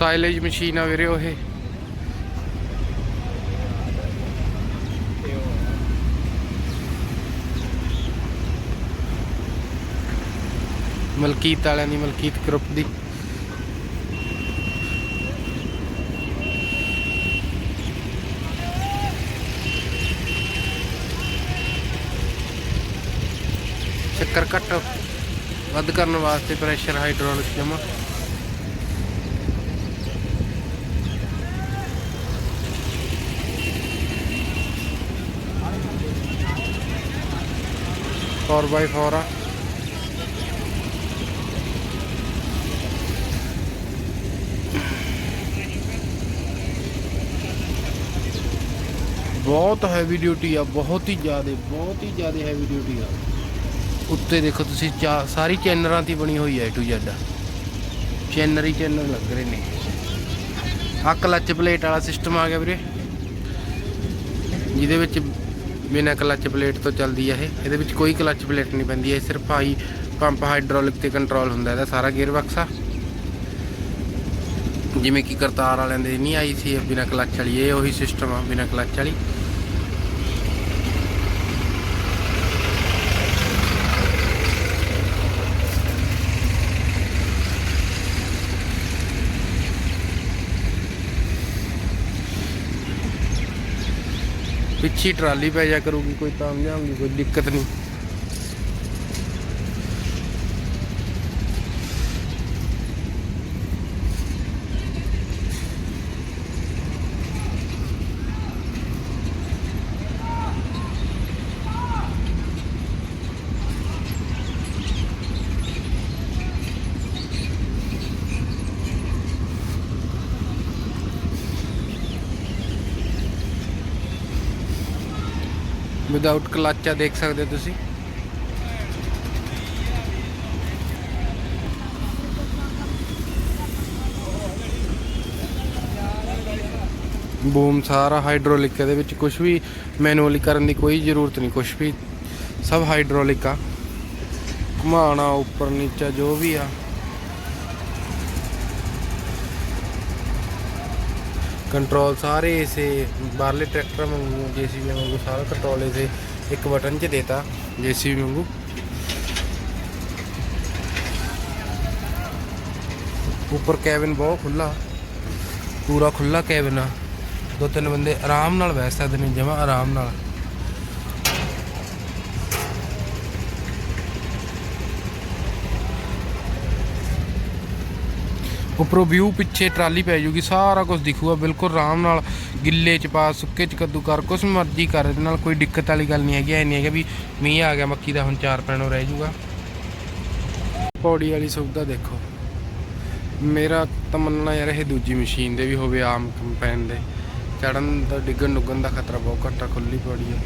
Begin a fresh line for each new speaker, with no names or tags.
Silage machine ਆ ਵੀਰੇ ਉਹ। ਇਹ ਮਲਕੀਤ ਵਾਲਿਆਂ ਦੀ, ਮਲਕੀਤ ਗਰੁੱਪ ਦੀ। ਚੱਕਰ ਘੱਟ ਵੱਧ ਕਰਨ ਵਾਸਤੇ ਪ੍ਰੈਸ਼ਰ ਹਾਈਡ੍ਰੋਲਿਕ ਜਮਾ ਫੋਰ ਬਾਈ ਫੋਰ ਆ। ਬਹੁਤ ਹੈਵੀ ਡਿਊਟੀ ਆ, ਬਹੁਤ ਹੀ ਜ਼ਿਆਦਾ, ਬਹੁਤ ਹੀ ਜ਼ਿਆਦਾ ਹੈਵੀ ਡਿਊਟੀ ਆ। ਉੱਤੇ ਦੇਖੋ ਤੁਸੀਂ, ਚਾ- ਸਾਰੀ ਚੈਨਰਾਂ ਦੀ ਬਣੀ ਹੋਈ ਹੈ ਟੂ ਜੈਡ ਚੈਨਰ ਹੀ ਚੈਨਰ ਲੱਗ ਰਹੇ ਨੇ। ਆ ਕਲਚ ਪਲੇਟ ਵਾਲਾ ਸਿਸਟਮ ਆ ਗਿਆ ਵੀਰੇ। ਜਿਹਦੇ ਵਿੱਚ ਬਿਨਾਂ ਕਲੱਚ ਪਲੇਟ ਤੋਂ ਚੱਲਦੀ ਹੈ ਇਹ। ਇਹਦੇ ਵਿੱਚ ਕੋਈ ਕਲੱਚ ਪਲੇਟ ਨਹੀਂ ਪੈਂਦੀ, ਇਹ ਸਿਰਫ ਹਾਈ ਪੰਪ ਹਾਈਡ੍ਰੋਲਿਕ ਤੇ ਕੰਟਰੋਲ ਹੁੰਦਾ, ਇਹਦਾ ਸਾਰਾ ਗੇਅਰ ਬਕਸ ਆ। ਜਿਵੇਂ ਕਿ ਕਰਤਾਰ ਵਾਲਿਆਂ ਦੇ ਨਹੀਂ ਆਈ ਸੀ ਬਿਨਾਂ ਕਲੱਚ ਵਾਲੀ, ਇਹ ਉਹੀ ਸਿਸਟਮ ਆ, ਬਿਨਾਂ ਕਲੱਚ ਵਾਲੀ। ਪਿੱਛੇ ਟਰਾਲੀ ਪੈ ਜਾ ਕਰੂਗੀ ਕੋਈ ਤਾਂ ਦੀ ਕੋਈ ਦਿੱਕਤ ਨਹੀਂ। ਵਿਦਆਊਟ ਕਲੱਚ ਆ ਦੇਖ ਸਕਦੇ ਹੋ ਤੁਸੀਂ। ਬੂਮ ਸਾਰਾ ਹਾਈਡ੍ਰੋਲਿਕ ਇਹਦੇ ਵਿੱਚ ਕੁਝ ਵੀ ਮੈਨੂਅਲੀ ਕਰਨ ਦੀ ਕੋਈ ਜ਼ਰੂਰਤ ਨਹੀਂ ਕੁਝ ਵੀ ਸਭ ਹਾਈਡ੍ਰੋਲਿਕ ਆ। ਘੁਮਾਉਣਾ ਉੱਪਰ, ਨੀਚਾ ਜੋ ਵੀ ਆ। ਕੰਟਰੋਲ ਸਾਰੇ ਇਸੇ ਬਾਹਰਲੇ ਟਰੈਕਟਰ ਵਾਂਗੂ ਜੀਸੀਬੀ ਵਾਂਗੂ ਸਾਰਾ ਕੰਟਰੋਲ ਇਸੇ ਇੱਕ ਬਟਨ 'ਚ ਦੇਤਾ ਜੀਸੀਬੀ ਵਾਂਗੂ। ਉੱਪਰ ਕੈਬਨ ਬਹੁਤ ਖੁੱਲਾ ਪੂਰਾ ਖੁੱਲਾ ਕੈਬਨ ਆ। ਦੋ ਤਿੰਨ ਬੰਦੇ ਆਰਾਮ ਨਾਲ ਬਹਿ ਸਕਦੇ ਨੇ, ਜਮਾ ਆਰਾਮ ਨਾਲ। ਉੱਪਰੋਂ ਵਿਊ ਪਿੱਛੇ ਟਰਾਲੀ ਪੈ ਜੂਗੀ, ਸਾਰਾ ਕੁਝ ਦਿਖੂਗਾ, ਬਿਲਕੁਲ ਆਰਾਮ ਨਾਲ, ਗਿੱਲੇ ਚ ਪਾ, ਸੁੱਕੇ ਚ ਕੱਦੂ ਕਰ ਕੁਛ ਮਰਜ਼ੀ ਕਰ, ਇਹਦੇ ਨਾਲ ਕੋਈ ਦਿੱਕਤ ਵਾਲੀ ਗੱਲ ਨਹੀਂ ਹੈਗੀ, ਐ ਨਹੀਂ ਹੈਗਾ ਵੀ ਮੀਂਹ ਆ ਗਿਆ, ਮੱਕੀ ਦਾ ਹੁਣ ਚਾਰ ਪੈਣੋਂ ਰਹਿ ਜੂਗਾ। ਪੌੜੀ ਵਾਲੀ ਸੁਵਿਧਾ ਦੇਖੋ। ਮੇਰਾ ਤਮੰਨਾ ਯਾਰ, ਇਹ ਦੂਜੀ ਮਸ਼ੀਨ ਦੇ ਵੀ ਹੋਵੇ ਆਮ ਕੰਪੈਨ ਦੇ। ਚੜਨ ਦਾ, ਡਿੱਗਣ ਡੁੱਗਣ ਦਾ ਖਤਰਾ ਬਹੁਤ ਘੱਟ ਆ ਖੁੱਲੀ ਪੌੜੀ ਆ।